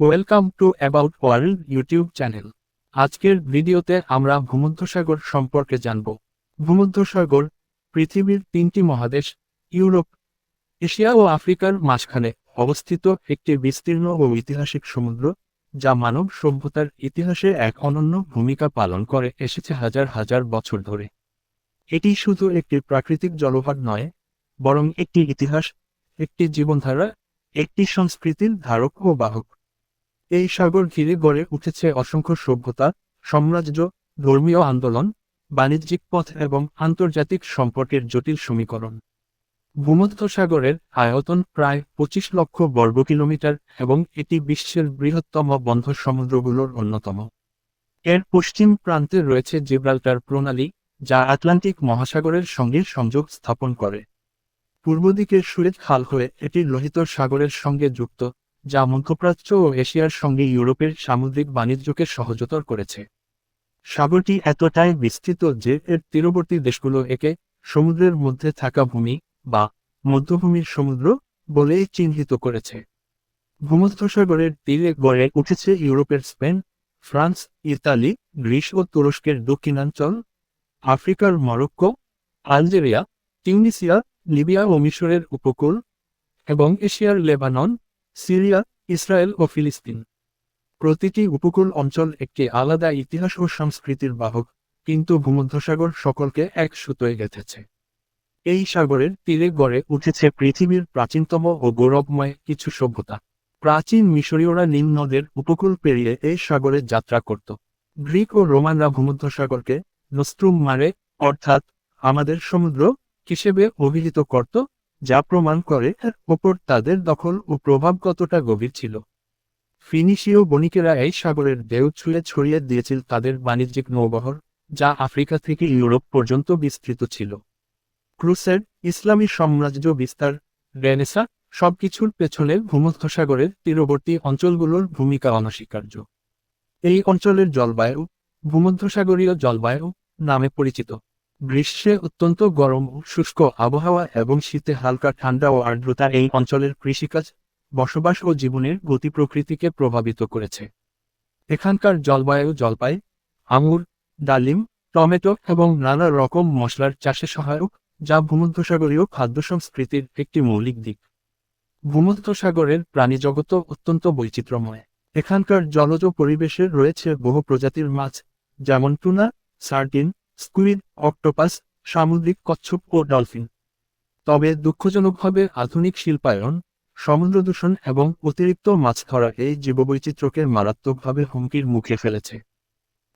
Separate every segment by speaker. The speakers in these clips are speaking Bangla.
Speaker 1: Welcome to about world YouTube channel আজকের ভিডিওতে আমরা ভূমধ্যসাগর সম্পর্কে জানব। ভূমধ্যসাগর, পৃথিবীর তিনটি মহাদেশ, ইউরোপ, এশিয়া ও আফ্রিকার মাঝখানে অবস্থিত একটি বিস্তীর্ণ ও ঐতিহাসিক সমুদ্র, যা মানব সভ্যতার ইতিহাসে এক অনন্য ভূমিকা পালন করে এসেছে হাজার হাজার বছর ধরে। এটি শুধু একটি প্রাকৃতিক জলভাগ নয়, বরং একটি ইতিহাস, একটি জীবনধারা, একটি সংস্কৃতির ধারক ও বাহক। এই সাগর ঘিরে গড়ে উঠেছে অসংখ্য সভ্যতা, সাম্রাজ্য, ধর্মীয় আন্দোলন, বাণিজ্যিক পথ এবং আন্তর্জাতিক সম্পর্কের জটিল সমীকরণ। ভূমধ্য সাগরের আয়তন প্রায় পঁচিশ লক্ষ বর্গ কিলোমিটার এবং এটি বিশ্বের বৃহত্তম বন্ধ সমুদ্রগুলোর অন্যতম। এর পশ্চিম প্রান্তে রয়েছে জিব্রাল্টার প্রণালী, যা আটলান্টিক মহাসাগরের সঙ্গে সংযোগ স্থাপন করে। পূর্ব দিকে সুরেজ খাল হয়ে এটি লোহিত সাগরের সঙ্গে যুক্ত। যা মধ্যপ্রাচ্য ও এশিয়ার সঙ্গে ইউরোপের সামুদ্রিক বাণিজ্যকে সহজতর করেছে। সাগরটি এতটাই বিস্তৃত যে এর তীরবর্তী দেশগুলো একে সমুদ্রের মধ্যে থাকা ভূমি বা মধ্যভূমির সমুদ্র বলেই চিহ্নিত করেছে। ভূমধ্যসাগরের তীরে গড়ে উঠেছে ইউরোপের স্পেন, ফ্রান্স, ইতালি, গ্রিস ও তুরস্কের দক্ষিণাঞ্চল, আফ্রিকার মরক্কো, আলজেরিয়া টিউনিসিয়া লিবিয়া ও মিশরের উপকূল এবং এশিয়ার লেবানন সিরিয়া, ইসরায়েল ও ফিলিস্তিন। প্রতিটি উপকূল অঞ্চল একটি আলাদা ইতিহাস ও সংস্কৃতির বাহক, কিন্তু ভূমধ্যসাগর সকলকে এক সুতোয় গেঁথেছে। এই সাগরের তীরে গড়ে উঠেছে পৃথিবীর প্রাচীনতম ও গৌরবময় কিছু সভ্যতা। প্রাচীন মিশরীয়রা নীল নদের উপকূল পেরিয়ে এই সাগরে যাত্রা করত। গ্রিক ও রোমানরা ভূমধ্যসাগরকে নস্ট্রুম মারে, অর্থাৎ আমাদের সমুদ্র হিসেবে অভিহিত করত যা প্রমাণ করে ওপর তাদের দখল ও প্রভাব কতটা গভীর ছিল। ফিনিশীয় বণিকেরা এই সাগরের ঢেউ ছুঁয়ে ছড়িয়ে দিয়েছিল তাদের বাণিজ্যিক নৌবহর, যা আফ্রিকা থেকে ইউরোপ পর্যন্ত বিস্তৃত ছিল। ক্রুসেড, ইসলামী সাম্রাজ্য বিস্তার, রেনেসা, সবকিছুর পেছনে ভূমধ্যসাগরের তীরবর্তী অঞ্চলগুলোর ভূমিকা অনস্বীকার্য। এই অঞ্চলের জলবায়ু ভূমধ্যসাগরীয় জলবায়ু নামে পরিচিত। গ্রীষ্মে অত্যন্ত গরম ও শুষ্ক আবহাওয়া এবং শীতে হালকা ঠান্ডা ও আর্দ্রতা এই অঞ্চলের কৃষিকাজ, বসবাস ও জীবনের গতি প্রকৃতিকে প্রভাবিত করেছে। এখানকার জলবায়ু জলপাই, আঙুর, ডালিম, টমেটো এবং নানা রকম মশলার চাষে সহায়ক, যা ভূমধ্যসাগরীয় খাদ্য সংস্কৃতির একটি মৌলিক দিক। ভূমধ্যসাগরের প্রাণীজগৎ অত্যন্ত বৈচিত্র্যময়। এখানকার জলজ পরিবেশে রয়েছে বহু প্রজাতির মাছ, যেমন টুনা সার্টিন স্কুইড, অক্টোপাস, সামুদ্রিক কচ্ছপ ও ডলফিন। তবে দুঃখজনকভাবে আধুনিক শিল্পায়ন, সমুদ্র দূষণ এবং অতিরিক্ত মাছ ধরা এই জীববৈচিত্র্যকে মারাত্মকভাবে হুমকির মুখে ফেলেছে।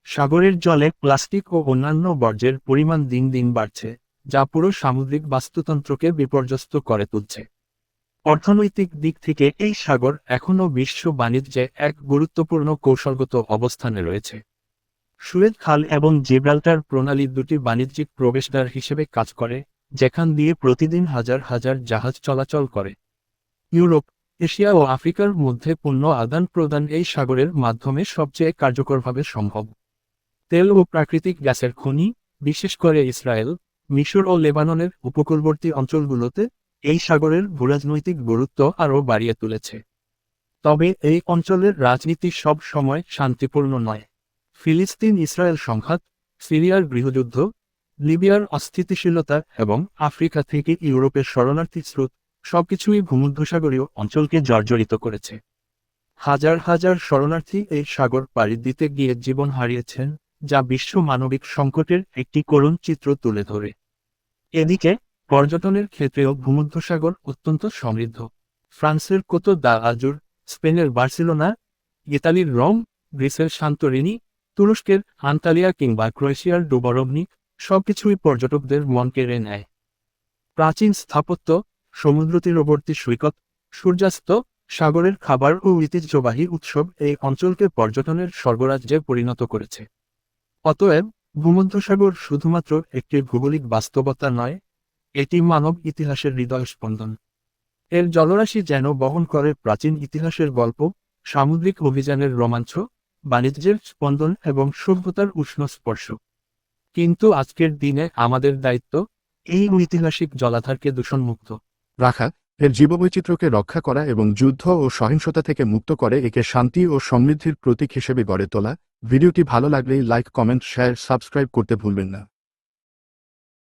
Speaker 1: সাগরের জলে প্লাস্টিক ও অন্যান্য বর্জ্যের পরিমাণ দিন দিন বাড়ছে, যা পুরো সামুদ্রিক বাস্তুতন্ত্রকে বিপর্যস্ত করে তুলছে। অর্থনৈতিক দিক থেকে এই সাগর এখনও বিশ্ব বাণিজ্যে এক গুরুত্বপূর্ণ কৌশলগত অবস্থানে রয়েছে। সুয়েজ খাল এবং জিব্রাল্টার প্রণালী দুটি বাণিজ্যিক প্রবেশদ্বার হিসেবে কাজ করে, যেখান দিয়ে প্রতিদিন হাজার হাজার জাহাজ চলাচল করে। ইউরোপ, এশিয়া ও আফ্রিকার মধ্যে পণ্য আদান প্রদান এই সাগরের মাধ্যমে সবচেয়ে কার্যকরভাবে সম্ভব। তেল ও প্রাকৃতিক গ্যাসের খনি, বিশেষ করে ইসরায়েল, মিশর ও লেবাননের উপকূলবর্তী অঞ্চলগুলোতে এই সাগরের ভূরাজনৈতিক গুরুত্ব আরও বাড়িয়ে তুলেছে। তবে এই অঞ্চলের রাজনীতি সব সময় শান্তিপূর্ণ নয়। ফিলিস্তিন ইসরায়েল সংঘাত, সিরিয়ার গৃহযুদ্ধ, লিবিয়ার অস্থিতিশীলতা এবং আফ্রিকা থেকে ইউরোপের শরণার্থী স্রোত সবকিছুই ভূমধ্যসাগরীয় অঞ্চলকে জর্জরিত করেছে। হাজার হাজার শরণার্থী এই সাগর পাড়ি দিতে গিয়ে জীবন হারিয়েছেন, যা বিশ্ব মানবিক সংকটের একটি করুণ চিত্র তুলে ধরে। এদিকে, পর্যটনের ক্ষেত্রেও ভূমধ্যসাগর অত্যন্ত সমৃদ্ধ। ফ্রান্সের কোতো দা আজুর, স্পেনের বার্সেলোনা, ইতালির রোম, গ্রিসের শান্তরিনী তুরস্কের আন্তালিয়া কিংবা ক্রোয়েশিয়ার ডুবরবনিক সবকিছুই পর্যটকদের মন কেড়ে নেয়। প্রাচীন স্থাপত্য সমুদ্র তীরবর্তী সৈকত, সূর্যাস্ত, সাগরের খাবার ও ঐতিহ্যবাহী উৎসব এই অঞ্চলকে পর্যটনের স্বর্গরাজ্যে পরিণত করেছে। অতএব ভূমধ্যসাগর শুধুমাত্র একটি ভৌগোলিক বাস্তবতা নয়, এটি মানব ইতিহাসের হৃদয় স্পন্দন এর জলরাশি যেন বহন করে প্রাচীন ইতিহাসের গল্প, সামুদ্রিক অভিযানের রোমাঞ্চ বাণিজ্যের স্পন্দন এবং সভ্যতার উষ্ণ স্পর্শ। কিন্তু আজকের দিনে আমাদের দায়িত্ব এই ঐতিহাসিক জলাধারকে দূষণমুক্ত রাখা,
Speaker 2: এর জীববৈচিত্র্যকে রক্ষা করা এবং যুদ্ধ ও সহিংসতা থেকে মুক্ত করে একে শান্তি ও সমৃদ্ধির প্রতীক হিসেবে গড়ে তোলা। ভিডিওটি ভালো লাগলেই লাইক, কমেন্ট, শেয়ার, সাবস্ক্রাইব করতে ভুলবেন না।